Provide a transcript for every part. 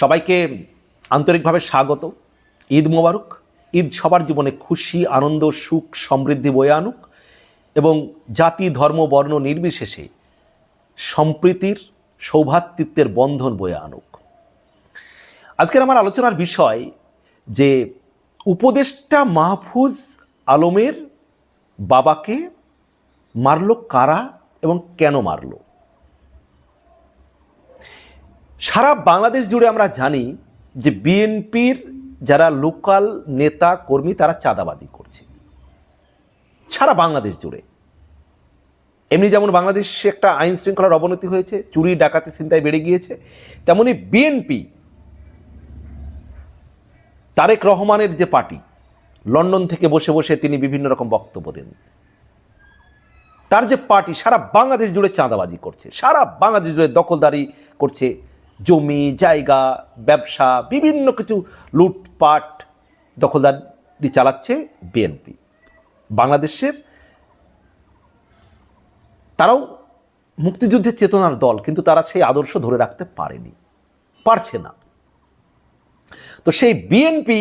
সবাইকে আন্তরিকভাবে স্বাগত। ঈদ মোবারক। ঈদ সবার জীবনে খুশি, আনন্দ, সুখ, সমৃদ্ধি বয়ে আনুক এবং জাতি, ধর্ম, বর্ণ নির্বিশেষে সম্প্রীতির, সৌভাতৃত্বের বন্ধন বয়ে আনুক। আজকের আমার আলোচনার বিষয় যে উপদেষ্টা মাহফুজ আলমের বাবাকে মারল কারা এবং কেন মারলো? সারা বাংলাদেশ জুড়ে আমরা জানি যে বিএনপির যারা লোকাল নেতা, কর্মী, তারা চাঁদাবাজি করছে। সারা বাংলাদেশ জুড়ে। এমনি যেমন বাংলাদেশে একটা আইন শৃঙ্খলার অবনতি হয়েছে, চুরি, ডাকাতি চিন্তায় বেড়ে গিয়েছে, তেমনি বিএনপি, তারেক রহমানের যে পার্টি, লন্ডন থেকে বসে বসে তিনি বিভিন্ন রকম বক্তব্য দেন। তার যে পার্টি, সারা বাংলাদেশ জুড়ে চাঁদাবাজি করছে, সারা বাংলাদেশ জুড়ে দখলদারি করছে জমি, জায়গা, ব্যবসা, বিভিন্ন কিছু লুটপাট দখলদারি চালাচ্ছে বিএনপি। বাংলাদেশের তারাও মুক্তিযুদ্ধের চেতনার দল, কিন্তু তারা সেই আদর্শ ধরে রাখতে পারেনি, পারছে না। তো সেই বিএনপি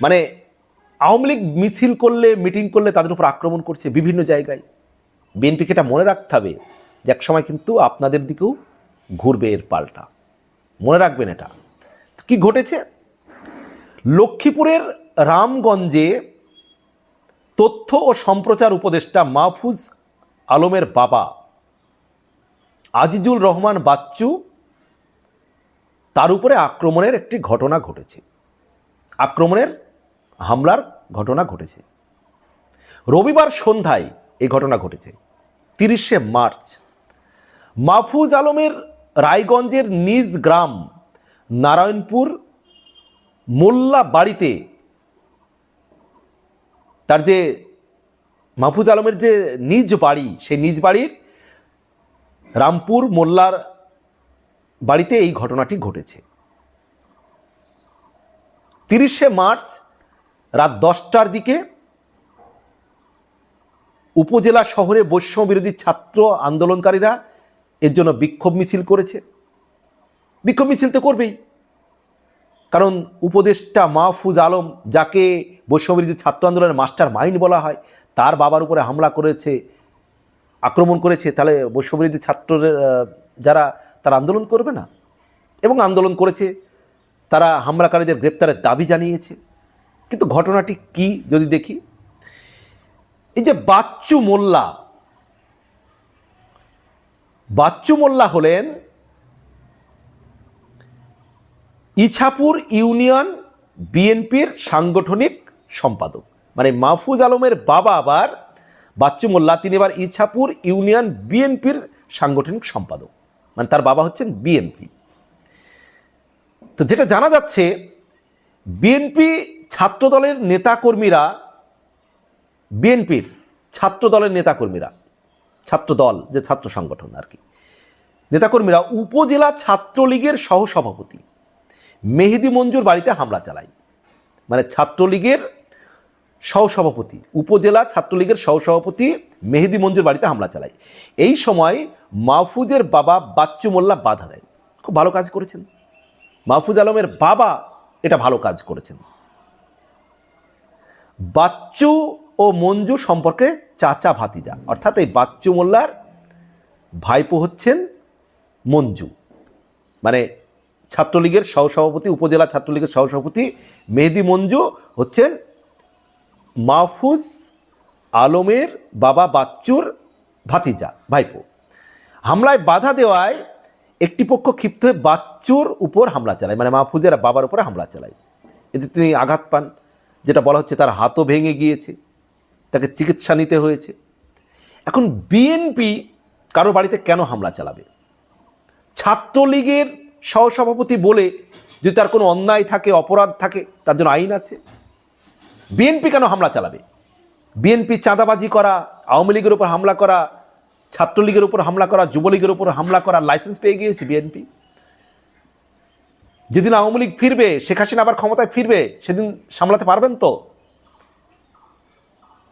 মানে আওয়ামী লীগ মিছিল করলে, মিটিং করলে তাদের উপর আক্রমণ করছে বিভিন্ন জায়গায়। বিএনপিকে এটা মনে রাখতে হবে যে এক সময় কিন্তু আপনাদের দিকেও ঘুরবে এর পাল্টা। মনে রাখবেন এটা। কি ঘটেছে? লক্ষ্মীপুরের রামগঞ্জে তথ্য ও সম্প্রচার উপদেষ্টা মাহফুজ আলমের বাবা আজিজুল রহমান বাচ্চু তার উপরে আক্রমণের একটি ঘটনা ঘটেছে। আক্রমণের হামলার ঘটনা ঘটেছে। রবিবার সন্ধ্যায় এই ঘটনা ঘটেছে, তিরিশে মার্চ। মাহফুজ আলমের রায়গঞ্জের নিজ গ্রাম, নারায়ণপুর, মোল্লা বাড়িতে তার যে মাহফুজ আলমের যে নিজ বাড়ি, সেই নিজ বাড়ির রামপুর মোল্লার বাড়িতে এই ঘটনাটি ঘটেছে। তিরিশে মার্চ রাত দশটার দিকে উপজেলা শহরে বৈষম্য বিরোধী ছাত্র আন্দোলনকারীরা এর জন্য বিক্ষোভ মিছিল করেছে। বিক্ষোভ মিছিল তো করবেই। কারণ উপদেষ্টা মাহফুজ আলম যাকে বৈষম্যবিরোধী ছাত্র আন্দোলনের মাস্টার মাইন্ড বলা হয় তার বাবার উপরে হামলা করেছে আক্রমণ করেছে তাহলে বৈষম্যবিরোধী ছাত্রদের আহ, যারা তারা আন্দোলন করবে না। এবং আন্দোলন করেছে তারা হামলাকারীদের গ্রেপ্তারের দাবি জানিয়েছে। কিন্তু ঘটনাটি কি যদি দেখি এই যে বাচ্চু মোল্লা বাচ্চু মোল্লা হলেন ইছাপুর ইউনিয়ন বিএনপির সাংগঠনিক সম্পাদক। মানে মাহফুজ আলমের বাবা আবার বাচ্চু মোল্লা তিনি এবার ইছাপুর ইউনিয়ন বিএনপির সাংগঠনিক সম্পাদক। মানে তার বাবা হচ্ছেন বিএনপি। তো যেটা জানা যাচ্ছে, বিএনপি ছাত্রদলের নেতাকর্মীরা, বিএনপির ছাত্রদলের নেতাকর্মীরা ছাত্র দল যে ছাত্র সংগঠন আর কি। নেতাকর্মীরা উপজেলা ছাত্রলীগের সহসভাপতি। মেহেদি মঞ্জুর বাড়িতে হামলা চালায়। মানে ছাত্রলীগের সহসভাপতি, উপজেলা ছাত্রলীগের সহসভাপতি মেহেদি মঞ্জুর বাড়িতে হামলা চালায়। এই সময় মাহফুজের বাবা বাচ্চু মোল্লা বাধা দেয়। খুব ভালো কাজ করেছেন। মাহফুজ আলমের বাবা এটা ভালো কাজ করেছেন। বাচ্চু ও মঞ্জু সম্পর্কে চাচা ভাতিজা। অর্থাৎ এই বাচ্চু মোল্লার ভাইপো হচ্ছেন মঞ্জু। মানে ছাত্রলীগের সহসভাপতি, উপজেলা ছাত্রলীগের সহসভাপতি মেহেদি মঞ্জু হচ্ছেন মাহফুজ আলমের বাবা বাচ্চুর ভাতিজা, ভাইপো। হামলায় বাধা দেওয়ায় একটি পক্ষ ক্ষিপ্ত হয়ে বাচ্চুর উপর হামলা চালায় মানে মাহফুজের বাবার উপরে হামলা চালায়। এতে তিনি আঘাত পান, যেটা বলা হচ্ছে তার হাতও ভেঙে গিয়েছে। তাকে চিকিৎসা নিতে হয়েছে। এখন বিএনপি কারও বাড়িতে কেন হামলা চালাবে? ছাত্রলীগের সহসভাপতি বলে যদি তার কোনো অন্যায় থাকে, অপরাধ থাকে, তার জন্য আইন আছে। বিএনপি কেন হামলা চালাবে? বিএনপি চাঁদাবাজি করা, আওয়ামী লীগের উপর হামলা করা, ছাত্রলীগের উপর হামলা করা, যুবলীগের উপর হামলা করা লাইসেন্স পেয়ে গিয়েছে বিএনপি যেদিন আওয়ামী লীগ ফিরবে, শেখ হাসিনা আবার ক্ষমতায় ফিরবে, সেদিন সামলাতে পারবেন তো?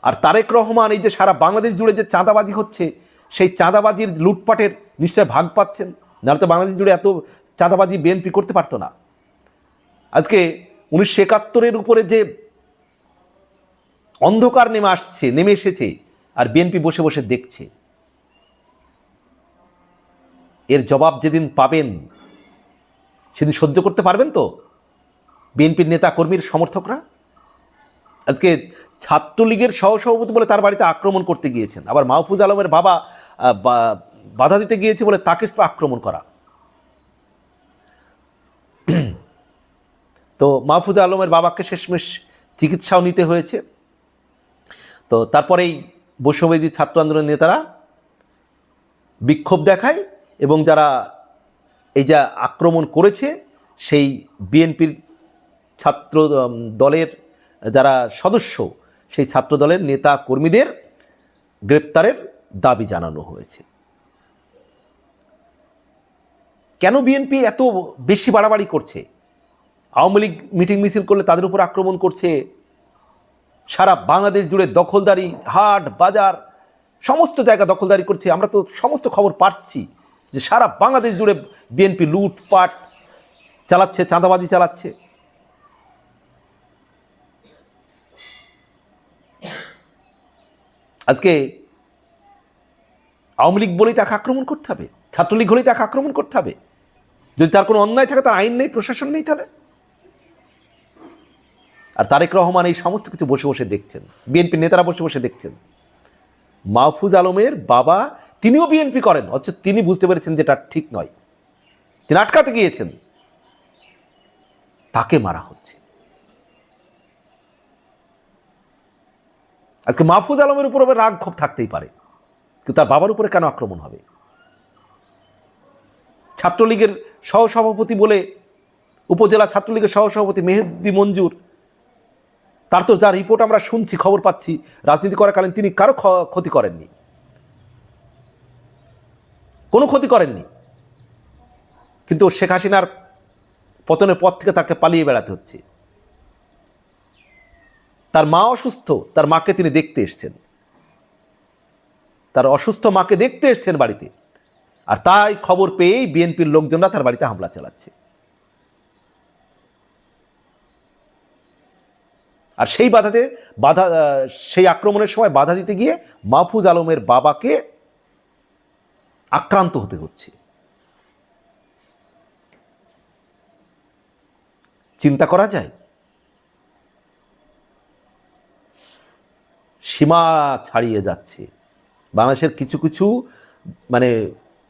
আর তারেক রহমান এই যে সারা বাংলাদেশ জুড়ে যে চাঁদাবাজি হচ্ছে, সেই চাঁদাবাজির লুটপাটের নিশ্চয় ভাগ পাচ্ছেন? নাহলে তো বাংলাদেশ জুড়ে এত চাঁদাবাজি বিএনপি করতে পারতো না। আজকে উনিশশো একাত্তরের উপরে যে অন্ধকার নেমে আসছে, নেমে এসেছে, আর বিএনপি বসে বসে দেখছে। এর জবাব যেদিন পাবেন, সেদিন সহ্য করতে পারবেন তো? বিএনপির নেতা কর্মীর সমর্থকরা? আজকে ছাত্রলীগের সহসভাপতি বলে তার বাড়িতে আক্রমণ করতে গিয়েছেন। আবার মাহফুজ আলমের বাবা বাধা দিতে গিয়েছে বলে তাকে আক্রমণ করা। তো মাহফুজ আলমের বাবাকে শেষমেশ চিকিৎসাও নিতে হয়েছে। তো তারপরেই বৈশ্যবেদী ছাত্র আন্দোলনের নেতারা বিক্ষোভ দেখায় এবং যারা এই যা আক্রমণ করেছে, সেই বিএনপির ছাত্র দলের যারা সদস্য, সেই ছাত্র দলের নেতা কর্মীদের গ্রেপ্তারের দাবি জানানো হয়েছে। কেন বিএনপি এত বেশি বাড়াবাড়ি করছে? আওয়ামী লীগ মিটিং মিছিল করলে তাদের উপর আক্রমণ করছে। সারা বাংলাদেশ জুড়ে দখলদারি, হাট, বাজার, সমস্ত জায়গা দখলদারি করছে। আমরা তো সমস্ত খবর পাচ্ছি যে সারা বাংলাদেশ জুড়ে বিএনপি লুটপাট চালাচ্ছে, চাঁদাবাজি চালাচ্ছে। আজকে আওয়ামী লীগ বলেই তাকে আক্রমণ করতে হবে, ছাত্রলীগ হলেই তাকে আক্রমণ করতে হবে। যদি তার কোনো অন্যায় থাকে, তার আইন নেই, প্রশাসন নেই তাহলে? আর তারেক রহমান এই সমস্ত কিছু বসে বসে দেখছেন বিএনপি নেতারা বসে বসে দেখছেন। মাহফুজ আলমের বাবা, তিনিও বিএনপি করেন, অথচ তিনি বুঝতে পেরেছেন যে এটা ঠিক নয়। তিনি আটকাতে গিয়েছেন। তাকে মারা হচ্ছে। আজকে মাহফুজ আলমের উপর রাগ ক্ষোভ থাকতেই পারে, কিন্তু তার বাবার উপরে কেন আক্রমণ হবে? ছাত্রলীগের সহসভাপতি বলে উপজেলা ছাত্রলীগের সহসভাপতি মেহেদি মঞ্জুর, তার তো যা রিপোর্ট আমরা শুনছি, খবর পাচ্ছি, রাজনীতি করাকালীন তিনি কারও ক্ষতি করেননি। কোনো ক্ষতি করেননি। কিন্তু শেখ হাসিনার পতনের পথ থেকে তাকে পালিয়ে বেড়াতে হচ্ছে। তার মা অসুস্থ, তার মাকে তিনি দেখতে এসছেন। তার অসুস্থ মাকে দেখতে এসছেন বাড়িতে। আর তাই খবর পেয়েই বিএনপির লোকজনরা তার বাড়িতে হামলা চালাচ্ছে। আর সেই বাধাতে বাধা, সেই আক্রমণের সময় বাধা দিতে গিয়ে মাহফুজ আলমের বাবাকে আক্রান্ত হতে হচ্ছে। চিন্তা করা যায়? সীমা ছাড়িয়ে যাচ্ছে। বাংলাদেশের কিছু কিছু মানে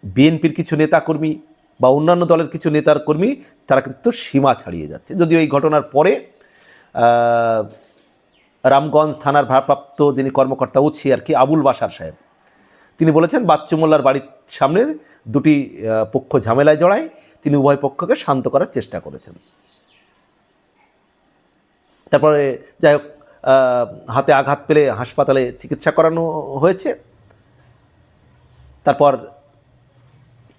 বিএনপির কিছু নেতাকর্মী বা অন্যান্য দলের কিছু নেতার কর্মী তারা কিন্তু সীমা ছাড়িয়ে যাচ্ছে। যদিও এই ঘটনার পরে রামগঞ্জ থানার ভারপ্রাপ্ত যিনি কর্মকর্তা উছি আর কি, আবুল বাসার সাহেব, তিনি বলেছেন, বাচ্চু মোল্লার বাড়ির সামনে দুটি পক্ষ ঝামেলায় জড়ায়, তিনি উভয় পক্ষকে শান্ত করার চেষ্টা করেছেন। তারপরে, যাই হোক হাতে আঘাত পেলে হাসপাতালে চিকিৎসা করানো হয়েছে। তারপর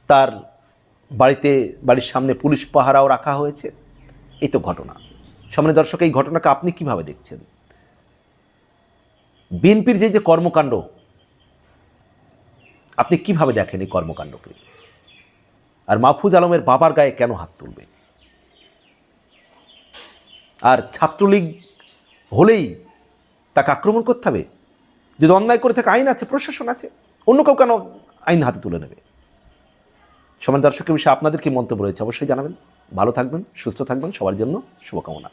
তার বাড়িতে, বাড়ির সামনে পুলিশ পাহারাও রাখা হয়েছে। এই তো ঘটনা। সামনে দর্শক, এই ঘটনাকে আপনি কীভাবে দেখছেন? বিএনপির যে যে কর্মকাণ্ড, আপনি কীভাবে দেখেন এই কর্মকাণ্ডকে? আর মাহফুজ আলমের বাবার গায়ে কেন হাত তুলবে আর ছাত্রলীগ হলেই তাকে আক্রমণ করতে হবে। যদি অন্যায় করে থাকে, আইন আছে, প্রশাসন আছে, অন্য কেউ কেন আইন হাতে তুলে নেবে? সমান দর্শকের বিষয়ে আপনাদের কি মন্তব্য রয়েছে অবশ্যই জানাবেন। ভালো থাকবেন, সুস্থ থাকবেন, সবার জন্য শুভকামনা।